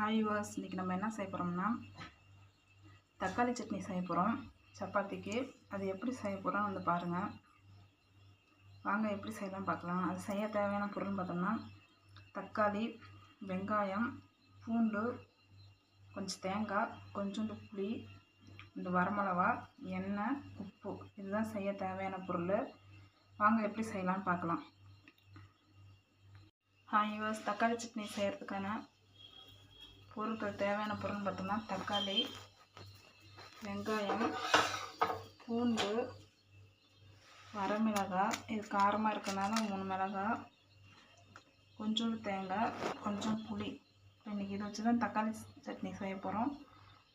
Hi was இன்றைக்கி நம்ம என்ன செய்ய போகிறோம்னா தக்காளி சட்னி செய்ய போகிறோம் சப்பாத்திக்கு அது எப்படி செய்ய போகிறோம் வந்து பாருங்கள் வாங்க எப்படி செய்யலாம் பார்க்கலாம். அது செய்ய தேவையான பொருள் பார்த்தோம்னா தக்காளி வெங்காயம் பூண்டு கொஞ்சம் தேங்காய் கொஞ்சோண்டு புளி இந்த வரமிளகா எண்ணெய் உப்பு. இதுதான் செய்ய தேவையான பொருள். வாங்க எப்படி செய்யலாம்னு பார்க்கலாம். ஹாய் யூஸ் தக்காளி சட்னி செய்கிறதுக்கான பொருட்கள் தேவையான பொருள்னு பார்த்தோம்னா தக்காளி வெங்காயம் பூண்டு வரமிளகாய் இது காரமாக இருக்கனால மூணு மிளகாய் கொஞ்சோண்டு தேங்காய் கொஞ்சம் புளி. இன்றைக்கி இதை வச்சு தான் தக்காளி சட்னி செய்ய போகிறோம்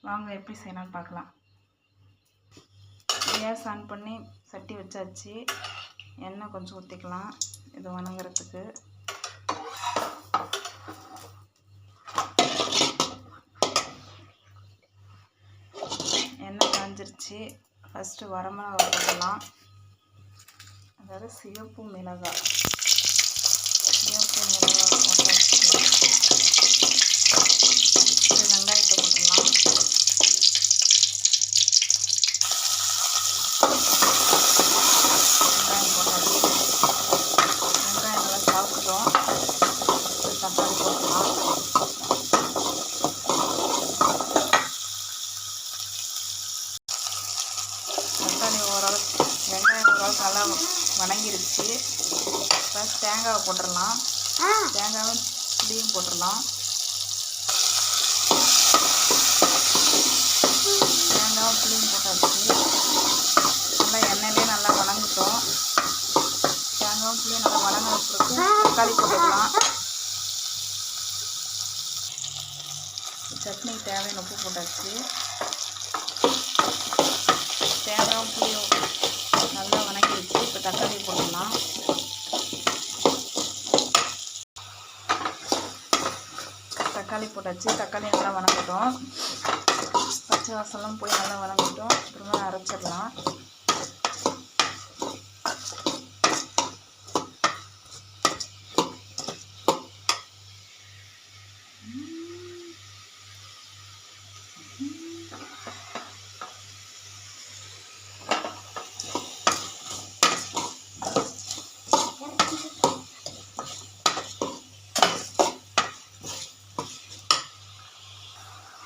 வாங்க எப்படி செய்யலாம்னு பார்க்கலாம். கேஸ் ஆன் பண்ணி சட்டி வச்சாச்சு. எண்ணெய் கொஞ்சம் ஊற்றிக்கலாம் இது வணங்குறதுக்கு. எண்ணெய் ஃபஸ்ட்டு வரமிளகா போடலாம். அதாவது சிவப்பு மிளகாய் சிவப்பு மிளகாய் போட்டாச்சு இது வெங்காயத்தை போட்டுடலாம் வெங்காயம் போட்டாச்சு வெங்காயம் நல்லா சாப்பிட்டோம் தக்காளி போட்டுக்கலாம் தக்காளி ஓரளவுக்கு வெங்காயம் ஓரளவுக்கு நல்லா வணங்கிருச்சு ஃபஸ்ட் தேங்காவை போட்டுடலாம் தேங்காயும் புளியும் போட்டுடலாம் தேங்காயும் புளியும் போட்டாச்சு. நல்லா எண்ணெயிலே நல்லா வணங்கிட்டோம். தேங்காயும் புளியும் நல்லா வணங்கின பிறகு தக்காளி போட்டுக்கலாம். சட்னி தேவையான உப்பு போட்டாச்சு. தேங்காயும் புளியும் நல்லா வணங்கிடுச்சு. இப்போ தக்காளி போட்டுடலாம் தக்காளி போட்டாச்சு. தக்காளி நல்லா வணங்கட்டும். பச்சை வாசலாம் போய் நல்லா வணங்கட்டும். அப்புறமா அரைச்சிடலாம்.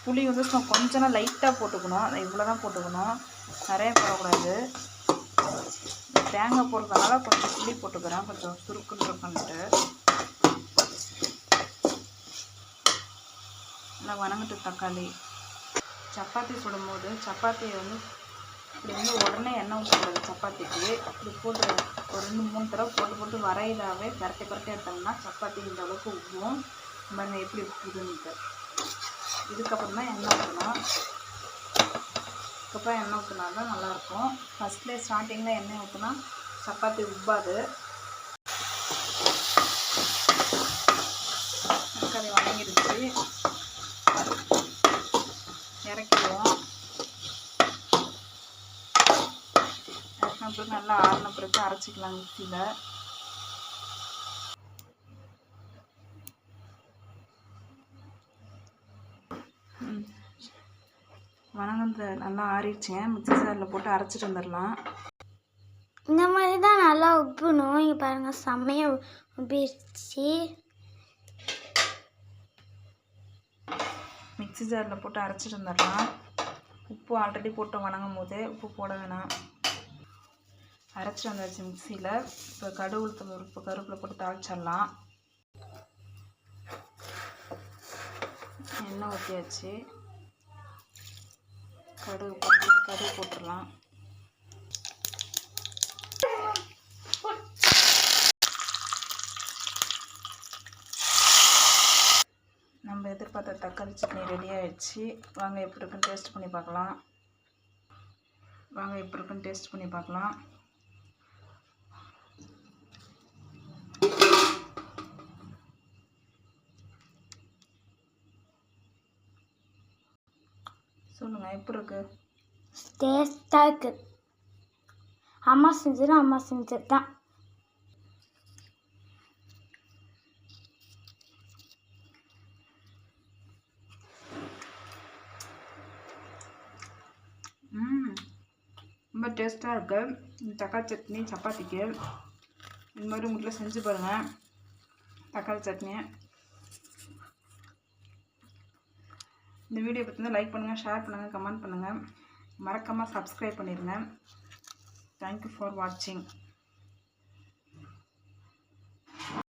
புளி வந்து சும்மா கொஞ்சம் லைட்டாக போட்டுக்கணும். அதை இவ்வளோ தான் போட்டுக்கணும். நிறைய போடக்கூடாது. தேங்காய் போடுறதுனால கொஞ்சம் புளி போட்டுக்கிறேன். கொஞ்சம் சுருக்குன்னு இருக்குன்ட்டு. நல்லா வணங்கிட்டு தக்காளி. சப்பாத்தி சுடும்போது சப்பாத்தியை வந்து இப்படி வந்து உடனே எண்ணெய் ஊற்றக்கூடாது சப்பாத்திக்கு. இப்படி போட்டு ஒரு ரெண்டு மூணு தடவை போட்டு போட்டு வரையிலாவே பரட்டி பரட்டி எடுத்தோம்னா சப்பாத்தி இந்த அளவுக்கு உப்பும் நம்ம எப்படி உப்புதுன்ட்டு இதுக்கப்புறம் தான் எண்ணெய் ஊற்றணும். இதுக்கப்புறம் எண்ணெய் ஊற்றினா தான் நல்லாயிருக்கும். ஃபஸ்ட்டில் ஸ்டார்டிங்கில் எண்ணெய் ஊற்றினா சப்பாத்தி உப்பாது. தக்காளி வணங்கிடுச்சு இறக்கிடுவோம். இறக்கின பிறகு நல்லா ஆறின பிறகு அரைச்சிக்கலாம் மிக்சியில். வணங்கந்த நல்லா ஆறிடுச்சுங்க. மிக்ஸி ஜாரில் போட்டு அரைச்சிட்டு வந்துடலாம். இந்த மாதிரி தான் நல்லா உப்பணும். இங்கே பாருங்கள் செம்மையாக உப்பிடுச்சு. மிக்ஸி ஜாரில் போட்டு அரைச்சிட்டு வந்துடலாம். உப்பு ஆல்ரெடி போட்டு வணங்கும் போது. உப்பு போட வேணாம். அரைச்சிட்டு வந்தாச்சு மிக்சியில். இப்போ கடுகு உளுத்தம் பருப்பு கருவேப்பிலை போட்டு தாளிச்சிடலாம். எண்ணெய் ஊற்றியாச்சு கடுகு போட்டு கடுகு போட்டுடலாம் நம்ம எதிர்பார்த்த தக்காளி சட்னி ரெடி ஆயிடுச்சு. வாங்க எப்படி இருக்குன்னு டேஸ்ட் பண்ணி பார்க்கலாம். வாங்க எப்படி இருக்குன்னு டேஸ்ட் பண்ணி பார்க்கலாம். சொல்லுங்கள் எப்படி இருக்குது டேஸ்ட்டாக இருக்குது அம்மா செஞ்சது அம்மா செஞ்சது தான் ரொம்ப டேஸ்ட்டாக இருக்குது தக்காளி சட்னி சப்பாத்திக்கு. இந்த மாதிரி உங்கள் வீட்டில் செஞ்சு பாருங்கள் தக்காளி சட்னி. இந்த வீடியோ பற்றி லைக் பண்ணுங்கள் ஷேர் பண்ணுங்கள் கமெண்ட் பண்ணுங்கள் மறக்காமல் சப்ஸ்கிரைப் பண்ணிடுங்க தேங்க்யூ ஃபார் வாட்சிங்